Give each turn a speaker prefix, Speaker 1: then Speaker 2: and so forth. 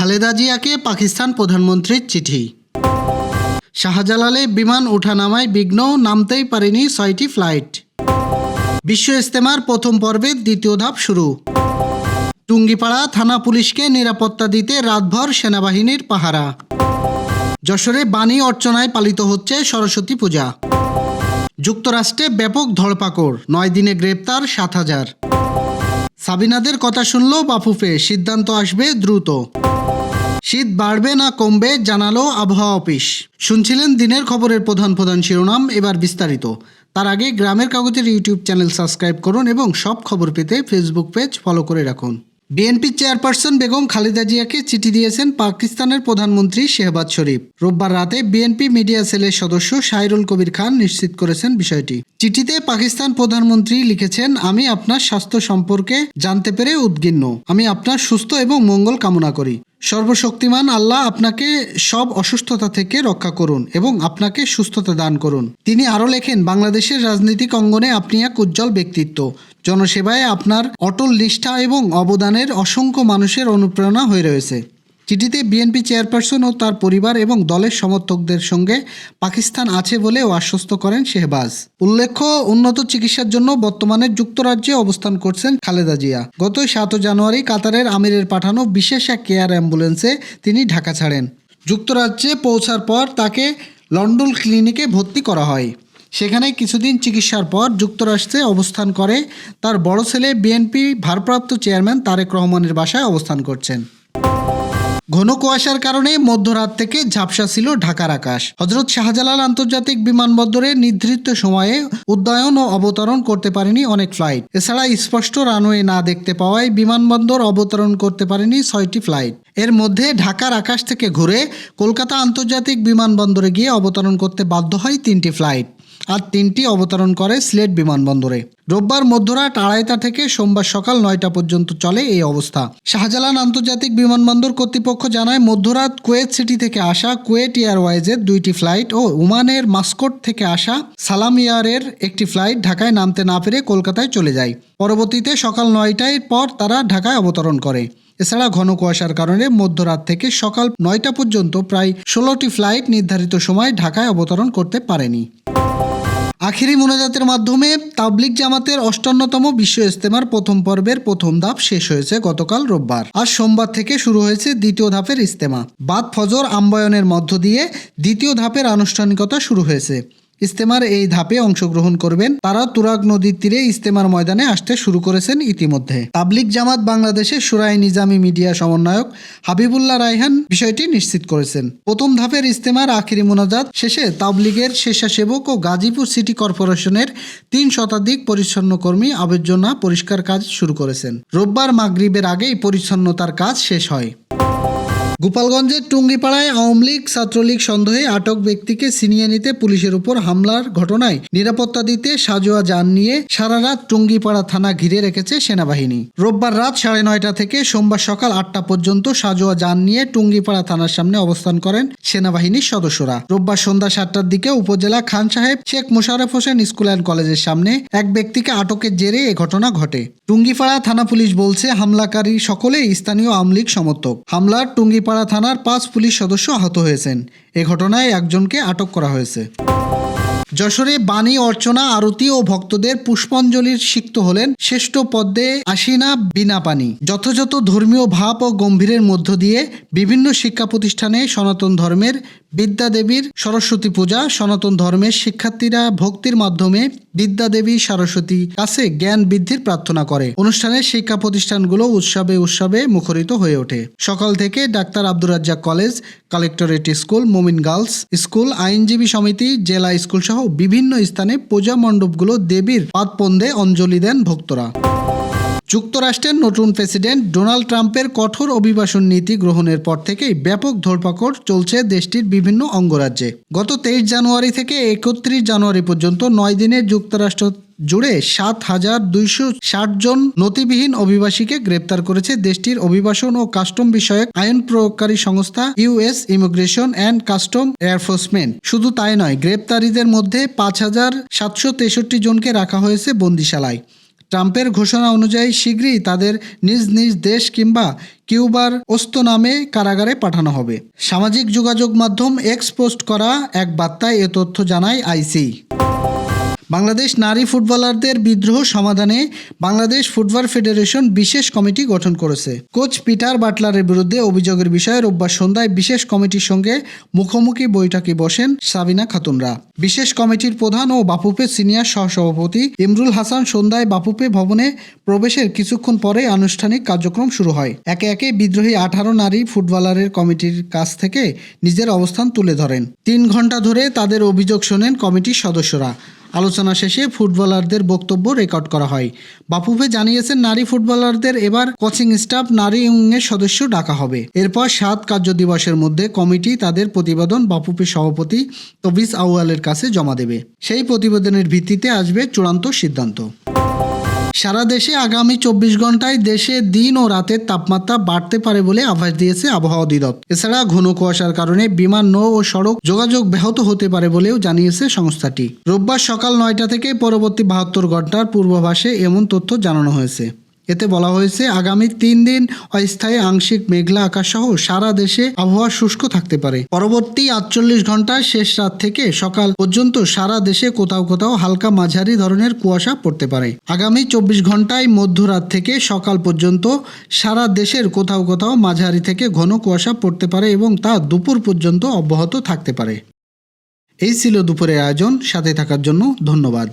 Speaker 1: খালেদা জিয়াকে পাকিস্তান প্রধানমন্ত্রীর চিঠি। শাহজালালে বিমান ওঠানামায় বিঘ্ন নামতেই পারেনি ছয়টি ফ্লাইট। বিশ্ব ইস্তেমার প্রথম পর্বের দ্বিতীয় ধাপ শুরু। টুঙ্গিপাড়া থানা পুলিশকে নিরাপত্তা দিতে রাতভর সেনাবাহিনীর পাহারা। যশোরে বাণী অর্চনায় পালিত হচ্ছে সরস্বতী পূজা। যুক্তরাষ্ট্রে ব্যাপক ধরপাকড়, নয় দিনে গ্রেপ্তার সাত হাজার। সাবিনাদের কথা শুনল বাফুফে, সিদ্ধান্ত আসবে দ্রুত। শীত বাড়বে না কমবে, জানালো আবহাওয়া অফিস। শুনছিলেন দিনের খবরের প্রধান প্রধান শিরোনাম, এবার বিস্তারিত। তার আগে গ্রামের কাগজের ইউটিউব চ্যানেল সাবস্ক্রাইব করুন এবং সব খবর পেতে ফেসবুক পেজ ফলো করে রাখুন। বিএনপি চেয়ারপারসন বেগম খালেদা জিয়াকে চিঠি দিয়েছেন পাকিস্তানের প্রধানমন্ত্রী শেহবাজ শরীফ। রোববার রাতে বিএনপি মিডিয়া সেলের সদস্য সাইরুল কবির খান নিশ্চিত করেছেন বিষয়টি। চিঠিতে পাকিস্তান প্রধানমন্ত্রী লিখেছেন, আমি আপনার স্বাস্থ্য সম্পর্কে জানতে পেরে উদ্গিন্ন আমি আপনার সুস্থ এবং মঙ্গল কামনা করি। সর্বশক্তিমান আল্লাহ আপনাকে সব অসুস্থতা থেকে রক্ষা করুন এবং আপনাকে সুস্থতা দান করুন। তিনি আরও লেখেন, বাংলাদেশের রাজনৈতিক অঙ্গনে আপনি এক উজ্জ্বল ব্যক্তিত্ব। জনসেবায় আপনার অটল নিষ্ঠা এবং অবদানের অসংখ্য মানুষের অনুপ্রেরণা হয়ে রয়েছে। চিঠিতে বিএনপি চেয়ারপারসন ও তার পরিবার এবং দলের সমর্থকদের সঙ্গে পাকিস্তান আছে বলেও আশ্বস্ত করেন শেহবাজ। উল্লেখ্য, উন্নত চিকিৎসার জন্য বর্তমানে যুক্তরাজ্যে অবস্থান করছেন খালেদা জিয়া। গত সাত জানুয়ারি কাতারের আমিরের পাঠানো বিশেষ এক কেয়ার অ্যাম্বুলেন্সে তিনি ঢাকা ছাড়েন। যুক্তরাজ্যে পৌঁছার পর তাকে লন্ডন ক্লিনিকে ভর্তি করা হয়। সেখানে কিছুদিন চিকিৎসার পর যুক্তরাষ্ট্রে অবস্থান করে তার বড় ছেলে বিএনপি ভারপ্রাপ্ত চেয়ারম্যান তারেক রহমানের বাসায় অবস্থান করছেন। ঘন কুয়াশার কারণে মধ্যরাত থেকে ঝাপসা ছিল ঢাকার আকাশ। হজরত শাহজালাল আন্তর্জাতিক বিমানবন্দরে নির্ধারিত সময়ে উদ্যয়ন ও অবতরণ করতে পারেনি অনেক ফ্লাইট। এছাড়া স্পষ্ট রানওয়ে না দেখতে পাওয়ায় বিমানবন্দর অবতরণ করতে পারেনি ছয়টি ফ্লাইট। এর মধ্যে ঢাকার আকাশ থেকে ঘুরে কলকাতা আন্তর্জাতিক বিমানবন্দরে গিয়ে অবতরণ করতে বাধ্য হয় তিনটি ফ্লাইট আর তিনটি অবতরণ করে সিলেট বিমানবন্দরে। রোববার মধ্যরাত আড়াইটা থেকে সোমবার সকাল নয়টা পর্যন্ত চলে এই অবস্থা। শাহজালাল আন্তর্জাতিক বিমানবন্দর কর্তৃপক্ষ জানায়, মধ্যরাত কুয়েত সিটি থেকে আসা কুয়েট এয়ারওয়াইজের দুইটি ফ্লাইট ও ওমানের মাস্কট থেকে আসা সালাম এয়ারের একটি ফ্লাইট ঢাকায় নামতে না পেরে কলকাতায় চলে যায়। পরবর্তীতে সকাল নয়টায় পর তারা ঢাকায় অবতরণ করে। এছাড়া ঘন কুয়াশার কারণে মধ্যরাত থেকে সকাল নয়টা পর্যন্ত প্রায় ষোলোটি ফ্লাইট নির্ধারিত সময় ঢাকায় অবতরণ করতে পারেনি। আখিরি মোনাজাতের মাধ্যমে তাবলিক জামাতের অষ্টান্নতম বিশ্ব ইস্তেমার প্রথম পর্বের প্রথম ধাপ শেষ হয়েছে গতকাল রোববার। আজ সোমবার থেকে শুরু হয়েছে দ্বিতীয় ধাপের ইস্তেমা বাদ ফজর আম্বায়নের মধ্য দিয়ে দ্বিতীয় ধাপের আনুষ্ঠানিকতা শুরু হয়েছে। ইস্তেমার এই ধাপে অংশগ্রহণ করবেন। তারা তুরাগ নদীর তীরে ইস্তেমার ময়দানে আসতে শুরু করেছেন ইতিমধ্যে। তাবলিক জামাত বাংলাদেশের সুরাই নিজামি মিডিয়া সমন্বয়ক হাবিবুল্লাহ রায়হান বিষয়টি নিশ্চিত করেছেন। প্রথম ধাপের ইস্তেমার আখিরি মোনাজাত শেষে তাবলিগের স্বেচ্ছাসেবক ও গাজীপুর সিটি কর্পোরেশনের তিন শতাধিক পরিচ্ছন্ন কর্মী আবর্জনা পরিষ্কার কাজ শুরু করেছেন। রোববার মাগরিবের আগেই পরিচ্ছন্নতার কাজ শেষ হয়। গোপালগঞ্জের টুঙ্গিপাড়ায় আওয়ামী লীগ, ছাত্রলীগ সন্দেহে আটক ব্যক্তিকে ছিনিয়ে নিতে পুলিশের উপর হামলার ঘটনায় নিরাপত্তা দিতে সাজোয়া যান নিয়ে সারা রাত টুঙ্গিপাড়া থানা ঘিরে রেখেছে সেনাবাহিনী। রোববার রাত সাড়ে নয়টা থেকে সোমবার সকাল আটটা পর্যন্ত সাজোয়া যান নিয়ে টুঙ্গিপাড়া থানার সামনে অবস্থান করেন সেনাবাহিনীর সদস্যরা। রোববার সন্ধ্যা সাতটার দিকে উপজেলা খান সাহেব শেখ মোশাররফ হোসেন স্কুল অ্যান্ড কলেজের সামনে এক ব্যক্তিকে আটকের জেরে এ ঘটনা ঘটে। টুঙ্গিপাড়া থানা পুলিশ বলছে, হামলাকারী সকলেই স্থানীয় আওয়ামী লীগ সমর্থক। হামলার টুঙ্গিপাড়া থানার পাঁচ পুলিশ সদস্য আহত হয়েছেন। এ ঘটনায় একজনকে আটক করা হয়েছে। যশোরে বাণী অর্চনা, আরতি ও ভক্তদের পুষ্পাঞ্জলির সিক্ত হলেন শ্রেষ্ঠ পদ্মে আসিনা বিনা পানি যথাযথ ধর্মীয় ভাব ও গম্ভীরের মধ্য দিয়ে বিভিন্ন শিক্ষা প্রতিষ্ঠানে সনাতন ধর্মের বিদ্যাদেবীর সরস্বতী পূজা, সনাতন ধর্মের শিক্ষার্থীরা ভক্তির মাধ্যমে বিদ্যাদেবী সরস্বতী কাছে জ্ঞান বৃদ্ধির প্রার্থনা করে। অনুষ্ঠানে শিক্ষা প্রতিষ্ঠানগুলো উৎসবে উৎসবে মুখরিত হয়ে ওঠে। সকাল থেকে doctor Abdur Razzak college, collectorate school, Momin girls school, আইনজীবী সমিতি, জেলা স্কুল সহ বিভিন্ন স্থানে পূজা মণ্ডপগুলো দেবীর পাদপন্দে অঞ্জলি দেন ভক্তরা। যুক্তরাষ্ট্রের নতুন প্রেসিডেন্ট ডোনাল্ড ট্রাম্পের কঠোর অভিবাসন নীতি গ্রহণের পর থেকেই ব্যাপক ধরপাকড় চলছে দেশটির বিভিন্ন অঙ্গরাজ্যে। গত তেইশ জানুয়ারি থেকে একত্রিশ জানুয়ারি পর্যন্ত নয় দিনের যুক্তরাষ্ট্র জুড়ে সাত হাজার দুইশো ষাট জন নথিবিহীন অভিবাসীকে গ্রেপ্তার করেছে দেশটির অভিবাসন ও কাস্টম বিষয়ক আইন প্রয়োগকারী সংস্থা US immigration and custom enforcement শুধু তাই নয়, গ্রেপ্তারীদের মধ্যে পাঁচ হাজার সাতশো তেষট্টি জনকে রাখা হয়েছে বন্দিশালায়। ট্রাম্পের ঘোষণা অনুযায়ী শীঘ্রই তাদের নিজ নিজ দেশ কিংবা কিউবার অস্ত নামে কারাগারে পাঠানো হবে। সামাজিক যোগাযোগ মাধ্যম এক্স পোস্ট করা এক বার্তায় এ তথ্য জানায় আইসি। বাংলাদেশ নারী ফুটবলারদের বিদ্রোহ সমাধানে বাংলাদেশ ফুটবল ফেডারেশন বিশেষ কমিটি গঠন করেছে। কোচ পিটার বাটলারের বিরুদ্ধে অভিযোগের বিষয়ে রোববার সন্ধ্যায় বিশেষ কমিটির সঙ্গে মুখোমুখি বৈঠকে বসেন সাবিনা খাতুনরা। বিশেষ কমিটির প্রধান ও বাপুপে সিনিয়র সহসভাপতি ইমরুল হাসান সন্ধ্যায় বাপুপে ভবনে প্রবেশের কিছুক্ষণ পরে আনুষ্ঠানিক কার্যক্রম শুরু হয়। একে একে বিদ্রোহী আঠারো নারী ফুটবলারের কমিটির কাছ থেকে নিজের অবস্থান তুলে ধরেন। তিন ঘণ্টা ধরে তাদের অভিযোগ শোনেন কমিটির সদস্যরা। আলোচনা শেষে ফুটবলারদের বক্তব্য রেকর্ড করা হয়। বাপুফে জানিয়েছেন, নারী ফুটবলারদের এবার কোচিং স্টাফ, নারী ইউনিয়নের সদস্য ডাকা হবে। এরপর সাত কার্য দিবসের মধ্যে কমিটি তাদের প্রতিবেদন বাপুফে সভাপতি তবিস আউয়ালের কাছে জমা দেবে। সেই প্রতিবেদনের ভিত্তিতে আসবে চূড়ান্ত সিদ্ধান্ত। সারা দেশে আগামী চব্বিশ ঘন্টায় দেশে দিন ও রাতের তাপমাত্রা বাড়তে পারে বলে আভাস দিয়েছে আবহাওয়া অধিদপ্তর। এছাড়া ঘন কুয়াশার কারণে বিমান, নৌ ও সড়ক যোগাযোগ ব্যাহত হতে পারে বলেও জানিয়েছে সংস্থাটি। রোববার সকাল নয়টা থেকে পরবর্তী বাহাত্তর ঘণ্টার পূর্বাভাসে এমন তথ্য জানানো হয়েছে। এতে বলা হয়েছে, আগামী তিন দিন অস্থায়ী আংশিক মেঘলা আকাশ সহ সারা দেশে আবহাওয়া শুষ্ক থাকতে পারে। পরবর্তী আটচল্লিশ ঘন্টায় শেষ রাত থেকে সকাল পর্যন্ত সারা দেশে কোথাও কোথাও হালকা মাঝারি ধরনের কুয়াশা পড়তে পারে। আগামী চব্বিশ ঘন্টায় মধ্যরাত থেকে সকাল পর্যন্ত সারা দেশের কোথাও কোথাও মাঝারি থেকে ঘন কুয়াশা পড়তে পারে এবং তা দুপুর পর্যন্ত অব্যাহত থাকতে পারে। এই ছিল দুপুরের আয়োজন। সাথে থাকার জন্য ধন্যবাদ।